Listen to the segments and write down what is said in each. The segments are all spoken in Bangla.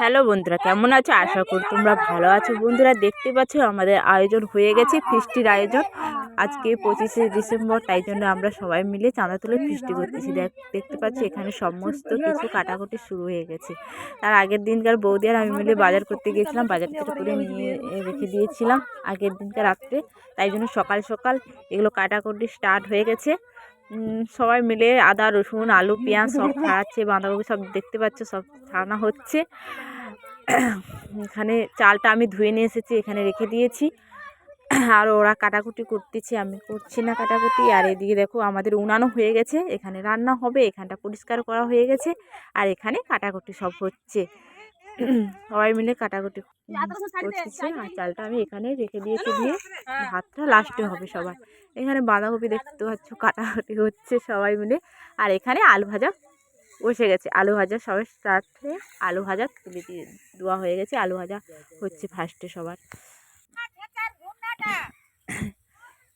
হ্যালো বন্ধুরা, কেমন আছো? আশা করি তোমরা ভালো আছো। বন্ধুরা, দেখতে পাচ্ছ আমাদের আয়োজন হয়ে গেছে ফিস্টির আয়োজন। আজকে পঁচিশে ডিসেম্বর, তাই জন্য আমরা সবাই মিলে চাঁদা তুলে ফিস্টি করতেছি। দেখ, দেখতে পাচ্ছি এখানে সমস্ত কিছু কাটাকুটি শুরু হয়ে গেছে। তার আগের দিনকার বৌদি আর আমি মিলে বাজার করতে গিয়েছিলাম বাজার থেকে করে নিয়ে রেখে দিয়েছিলাম আগের দিনকার রাত্রে। তাই জন্য সকাল সকাল এগুলো কাটাকুটি স্টার্ট হয়ে গেছে। সবাই মিলে আদা, রসুন, আলু, পেঁয়াজ সব ছাড়াচ্ছে বাঁধাকপি সব দেখতে পাচ্ছ, সব ছাড়ানো হচ্ছে। এখানে চালটা আমি ধুয়ে নিয়ে এসেছি, এখানে রেখে দিয়েছি। আর ওরা কাটাকুটি করতেছে, আমি করছি না কাটাকুটি। আর এদিকে দেখো, আমাদের উনানো হয়ে গেছে, এখানে রান্না হবে, এখানটা পরিষ্কার করা হয়ে গেছে, আর এখানে কাটাকুটি সব হচ্ছে। সবাই মিলে কাটাকুটি করতেছে আর চালটা আমি এখানে রেখে দিয়েছি দিয়ে ভাতটা লাস্টে হবে সবার। এখানে বাঁধাকপি দেখতে পাচ্ছ কাটাকুটি হচ্ছে সবাই মিলে। আর এখানে আলু ভাজা বসে গেছে। আলু ভাজা সবাই স্টার্টে আলু ভাজা তুলে দিয়ে দেওয়া হয়ে গেছে। আলু ভাজা হচ্ছে ফার্স্টে সবার।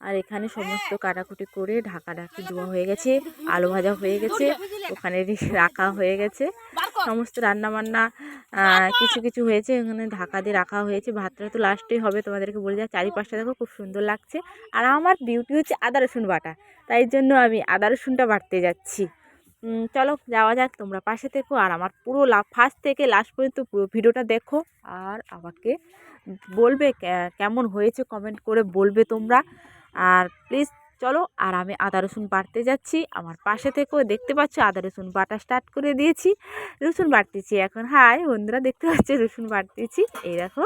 আর এখানে সমস্ত কাটাকুটি করে ঢাকা ঢাকি দেওয়া হয়ে গেছে। আলু ভাজা হয়ে গেছে। ওখানে রাখা হয়ে গেছে। সমস্ত রান্না বান্না কিছু কিছু হয়েছে এখানে ঢাকা দিয়ে রাখা হয়েছে। ভাতটা তো লাস্টেই হবে তোমাদেরকে বলে যা চারিপাশটা দেখো খুব সুন্দর লাগছে। আর আমার ডিউটি হচ্ছে আদা রসুন বাটা। তাই জন্য আমি আদা রসুনটা বাটতে যাচ্ছি। চলো যাওয়া যাক তোমরা পাশে থেকো। আর আমার পুরো লা ফার্স্ট থেকে লাস্ট পর্যন্ত পুরো ভিডিওটা দেখো। আর আমাকে বলবে কেমন হয়েছে কমেন্ট করে বলবে তোমরা। আর প্লিজ চলো আর আমি আদা রসুন বাটতে যাচ্ছি। আমার পাশে থেকেও দেখতে পাচ্ছ আদা রসুন বাটা স্টার্ট করে দিয়েছি। রসুন বাটতেছি এখন। হাই বন্ধুরা দেখতে পাচ্ছ রসুন বাটতেছি এই দেখো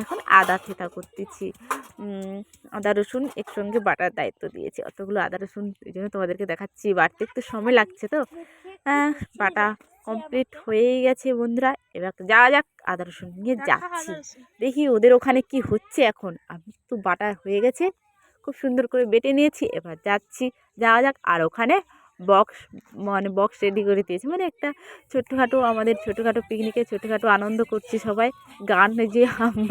এখন আদা থেতা করতেছি। আদা রসুন একসঙ্গে বাটার দায়িত্ব দিয়েছি। অতগুলো আদা রসুন এই জন্য তোমাদেরকে দেখাচ্ছি। বাটতে একটু সময় লাগছে তো। হ্যাঁ, বাটা কমপ্লিট হয়েই গেছে বন্ধুরা। এবার যাওয়া যাক আদা রসুন নিয়ে যাচ্ছি। দেখি ওদের ওখানে কি হচ্ছে এখন। আমি তো বাটা হয়ে গেছে। খুব সুন্দর করে বেটে নিয়েছি, এবার যাচ্ছি, যাওয়া যাক, আর ওখানে বক্স মানে বক্স রেডি করে দিয়েছি। মানে একটা ছোটোখাটো আমাদের ছোটোখাটো পিকনিকে ছোটোখাটো আনন্দ করছি সবাই। গান যে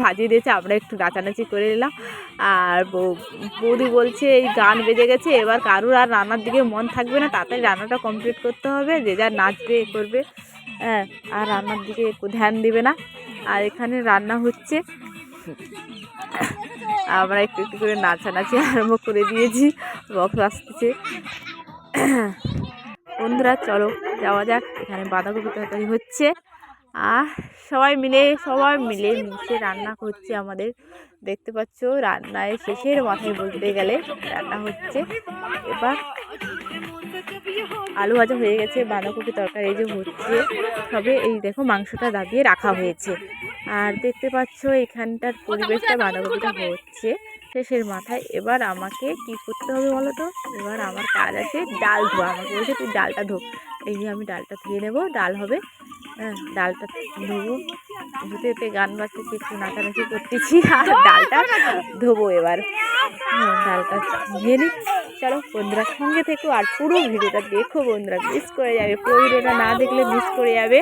বাজিয়ে দিয়েছে, আমরা একটু নাচানাচি করে নিলাম। আর বৌদি বলছে, এই গান বেজে গেছে, এবার কারুর আর রান্নার দিকে মন থাকবে না, তাড়াতাড়ি রান্নাটা কমপ্লিট করতে হবে, যে যা নাচবে করবে। হ্যাঁ আর রান্নার দিকে একটু ধ্যান দিবে না। আর এখানে রান্না হচ্ছে আমরা একটু একটু করে নাচানাচি আরম্ভ করে দিয়েছি বক্স আসতেছে। বন্ধুরা, চলো যাওয়া যাক, এখানে বাঁধাকপি তরকারি হচ্ছে। আর সবাই মিলে সবাই মিলে মিশে রান্না হচ্ছে আমাদের। দেখতে পাচ্ছ, রান্নায় শেষের মাথায় বলতে গেলে রান্না হচ্ছে। এবার আলু ভাজা হয়ে গেছে, বাঁধাকপি তরকারি যে হচ্ছে। সবে এই দেখো, মাংসটা দাবিয়ে রাখা হয়েছে। আর দেখতে পাচ্ছ এখানটার পরিবেশটা বাঁধাকপিটা হচ্ছে শেষের মাথায়। এবার আমাকে কি করতে হবে বলো তো? এবার আমার কাজ আছে ডাল ধোয়া। আমাকে বলছে তুই ডালটা ধো। এই যে আমি ডালটা ধুয়ে নেব। ডাল হবে। হ্যাঁ ডালটা ধোবো। ধুতে ধুতে গান বাজতেছি একটু নাচানাচি করতেছি। আর ডালটা ধোবো এবার। হ্যাঁ, ডালটা ধুয়ে নিই চলো বন্ধুরা, সঙ্গে থেকো আর পুরো ভিডিওটা দেখো বন্ধুরা মিস করে যাবে। পুরো ভিডিওটা না দেখলে মিস করে যাবে।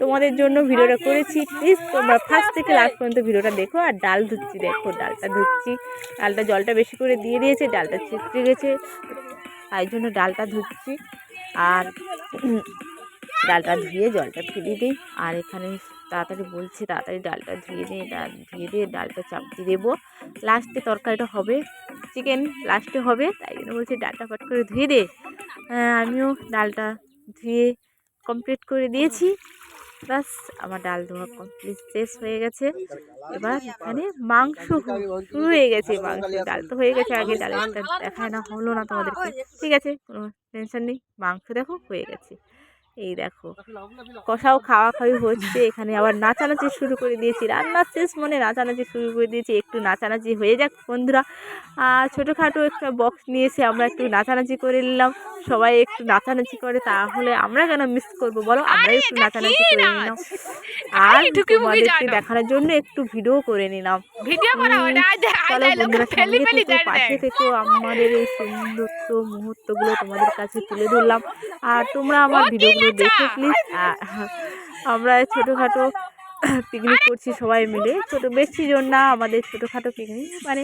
তোমাদের জন্য ভিডিওটা করেছি প্লিজ তোমরা ফার্স্ট থেকে লাস্ট পর্যন্ত ভিডিওটা দেখো আর ডাল ধুচ্ছি, দেখো ডালটা ধুচ্ছি। ডালটা জলটা বেশি করে দিয়ে দিয়েছে, ডালটা ছিটকে গেছে। তাই জন্য ডালটা ধুচ্ছি আর ডালটা ধুয়ে জলটা ফেলে দিই। আর এখানে তাড়াতাড়ি বলছি, তাড়াতাড়ি ডালটা ধুয়ে দিয়ে, ডাল ধুয়ে দিয়ে ডালটা চাপটি দেবো। লাস্টে তরকারিটা হবে। চিকেন লাস্টে হবে তাই জন্য বলছি ডালটা ফট করে ধুয়ে দে। হ্যাঁ, আমিও ডালটা ধুয়ে কমপ্লিট করে দিয়েছি। বাস আমার ডাল ধোয়া কমপ্লিট শেষ হয়ে গেছে। এবার এখানে মাংস শুরু হয়ে গেছে মাংস ডাল তো হয়ে গেছে আগে ডালেরটা দেখায় না হলো না তোমাদেরকে। ঠিক আছে কোনো টেনশন নেই মাংস দেখো হয়ে গেছে। এই দেখো। কষাও খাওয়া খাওয়ি হচ্ছে এখানে আবার নাচানাচি শুরু করে দিয়েছি। রান্নার শেষ মনে নাচানাচি শুরু করে দিয়েছি একটু নাচানাচি হয়ে যাক বন্ধুরা। আর ছোটোখাটো একটা বক্স নিয়ে এসে আমরা একটু নাচানাচি করে নিলাম। সবাই একটু নাচানাচি করে তাহলে আমরা কেন মিস করব বলো? আমরা একটু নাচানাচি করে নিলাম। আর তোমাদেরকে দেখানোর জন্য একটু ভিডিও করে নিলাম। ভিডিও চলো বন্ধুরা সঙ্গে থেকো পাশে থেকো আমাদের এই সুন্দর মুহূর্তগুলো তোমাদের কাছে তুলে ধরলাম। আর তোমরা আমার ভিডিওগুলো দেখো প্লিজ আমরা ছোটোখাটো পিকনিক করছি সবাই মিলে। ছোটো বেশি জন না আমাদের ছোটোখাটো পিকনিক মানে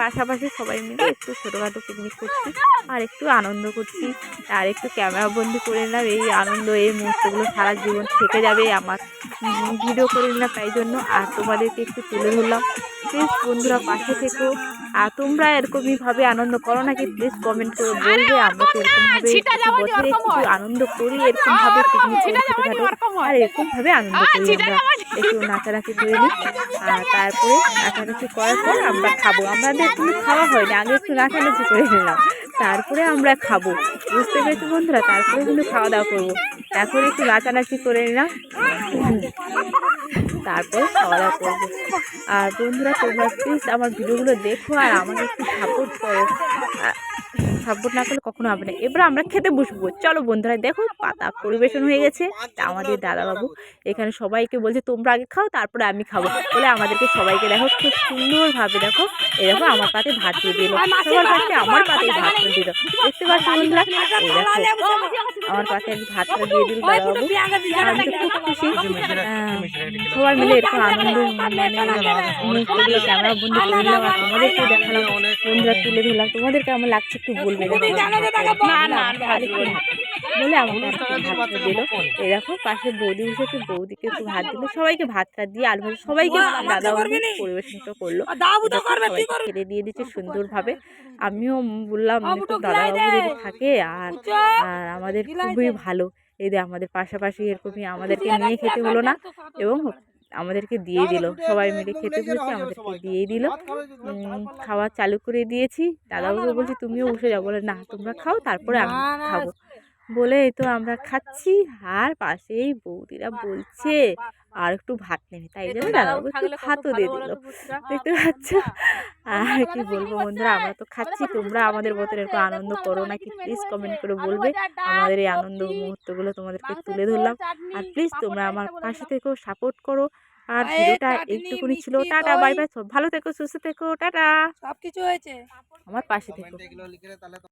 পাশাপাশি সবাই মিলে একটু ছোটোখাটো পিকনিক করছি আর একটু আনন্দ করছি। আর একটু ক্যামেরা বন্দি করে নিলাম। এই আনন্দ এই মুহূর্তগুলো সারা জীবন থেকে যাবে। আমার ভিডিও করে নিলাম। তাই জন্য আর তোমাদেরকে একটু তুলে ধরলাম। প্লিজ বন্ধুরা পাশে থেকো। আর তোমরা এরকমইভাবে আনন্দ করো নাকি? প্লিজ কমেন্ট করে বলবে আমরা তো এরকমভাবে বছরে একটু আনন্দ করি এরকমভাবে পিকনিক করি ছোটোখাটো আর এরকমভাবে আনন্দ করি আমরা। একটু নাচানাচি করে নিই আর তারপরে নাচানাচি করার পর আমরা খাব। আমাদের কিন্তু খাওয়া হয়নি আগে একটু নাচানাচি করে নিলাম। তারপরে আমরা খাব। বুঝতে পেরেছি বন্ধুরা? তারপরে কিন্তু খাওয়া দাওয়া করব। এখন একটু নাচানাচি করে নিলাম। তারপরে খাওয়া করব। আর বন্ধুরা, তোমরা প্লিজ আমার ভিডিওগুলো দেখো আর আমাকে একটু সাপোর্ট করো। সাপোর্ট না করলে কখনো হবে না এবার আমরা খেতে বসবো চলো বন্ধুরা দেখো পাতা পরিবেশন হয়ে গেছে আমাদের দাদাবাবু এখানে সবাইকে বলছে তোমরা আগে খাও তারপরে আমি খাব বলে আমাদেরকে সবাইকে দেখো খুব সুন্দরভাবে দেখো এরকম আমার পাতে ভাত দিয়ে দিল সবার পাশে আমার পাতে ভাত দিয়ে দিল দেখতে পাচ্ছ বন্ধুরা এই দেখো আমার পাশে আমি ভাতটা দিয়ে দিল দাদাবাবু আমি তো খুব খুশি সবাই মিলে এরকম আনন্দ মানে ক্যামেরা করে তোমাদেরকে দেখালাম বন্ধুরা তুলে ধরলাম তোমাদের কেমন লাগছে একটু বলবে না না বলে আমাকে দিল। এই দেখো পাশে বৌদি বসেছে বৌদিকে একটু ভাত দিল। সবাইকে ভাত ভাতটা দিয়ে আলু ভাজা সবাইকে দাদা পরিবেশনটা করল। এরকম সবাইকে খেতে দিয়ে দিচ্ছে সুন্দরভাবে। আমিও বললাম একটু দাদাবাবু যদি থাকে আর আর আমাদের খুবই ভালো। এই যে আমাদের পাশাপাশি এরকমই আমাদেরকে নিয়ে খেতে হলো না এবং আমাদেরকে দিয়ে দিল। সবাই মিলে খেতে খেতে আমাদেরকে দিয়ে দিল। উম, খাওয়া চালু করে দিয়েছি। দাদাবাবু বলছি তুমিও বসে যাব বলে না তোমরা খাও তারপরে আমি খাব। বলে এই তো আমরা খাচ্ছি? আর পাশেই বৌদিরা বলছে আর একটু ভাত নেবে। তাই জন্য দাদাবাবু একটু ভাতও দিয়ে দিল। দেখতে পাচ্ছ? আর কি বলব বন্ধুরা? আমরা তো খাচ্ছি তোমরা আমাদের মতন একটু আনন্দ করো নাকি প্লিজ কমেন্ট করে বলবে। আমাদের এই আনন্দ মুহূর্তগুলো তোমাদেরকে তুলে ধরলাম। আর প্লিজ তোমরা আমার পাশে থেকেও সাপোর্ট করো। আর ভিডিওটা একটুকুনি ছিল। টাটা বাই বাই ভালো থেকো সুস্থ থেকো। টাটা। সব কিছু হয়েছে। আমার পাশে থেকো।